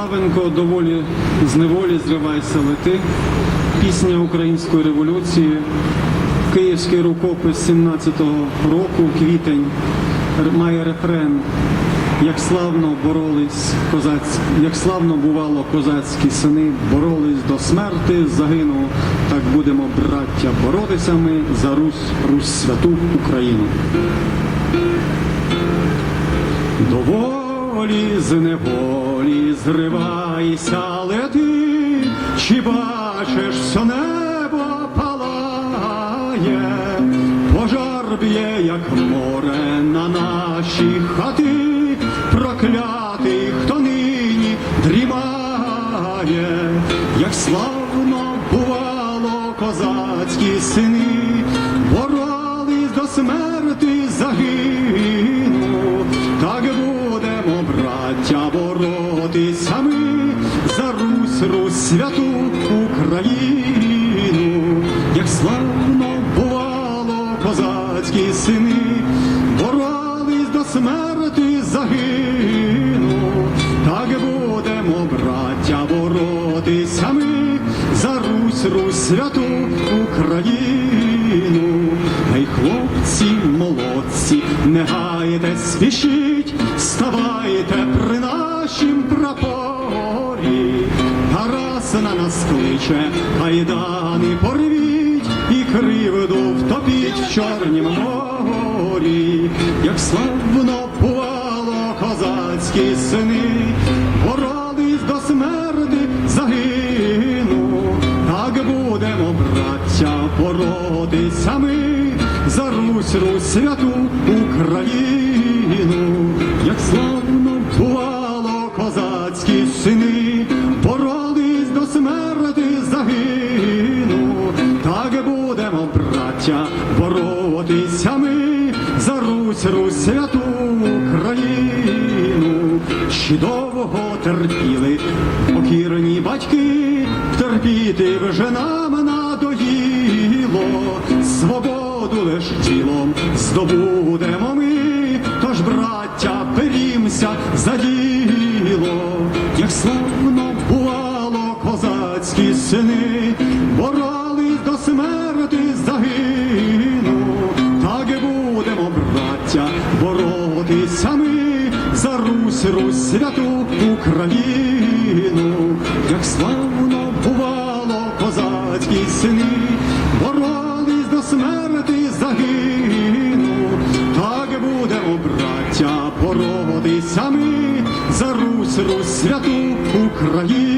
Славенко доволі з неволі зривайся лети. Пісня української революції. Київський рукопис 17-го року, квітень, має рефрен. Як славно боролись козацькі, як славно бувало козацькі сини, боролись до смерти, загинув. Так будемо, браття, боротися ми за Русь, Русь святу Україну. Доволі з неволі зривайся, лети, чи бачиш, все небо палає, пожар б'є, як море на наші хати, проклятий, хто нині дрімає, як славно бувало козацькі сини, боролись до смерти загину, так боротися ми за Русь, Русь святу Україну, як славно бувало козацькі сини, боролись до смерти загину, так будемо, браття, боротися ми за Русь, Русь святу Україну. Ей, хлопці, молодці, не гайте, спішіть, ставайте при нашім Тарас на нас кличе, кайдани порвіть і кривду втопіть в чорнім морі, як славно бувало козацькі сини, боролись до смерти загину, так будемо, браття, боротися ми за Русь, Русь святу Україну, як славно браття, боротися ми за Русь, Русь святу Україну, чи довго терпіли покірні батьки, терпіти вже нам надоїло, свободу лиш тілом здобудемо ми, тож, браття, перімся боротися за Русь, Русь святу Україну, як славно бувало козацькі сини, боролись до смерти загину, так будемо, браття, боротися ми за Русь, Русь святу Україну.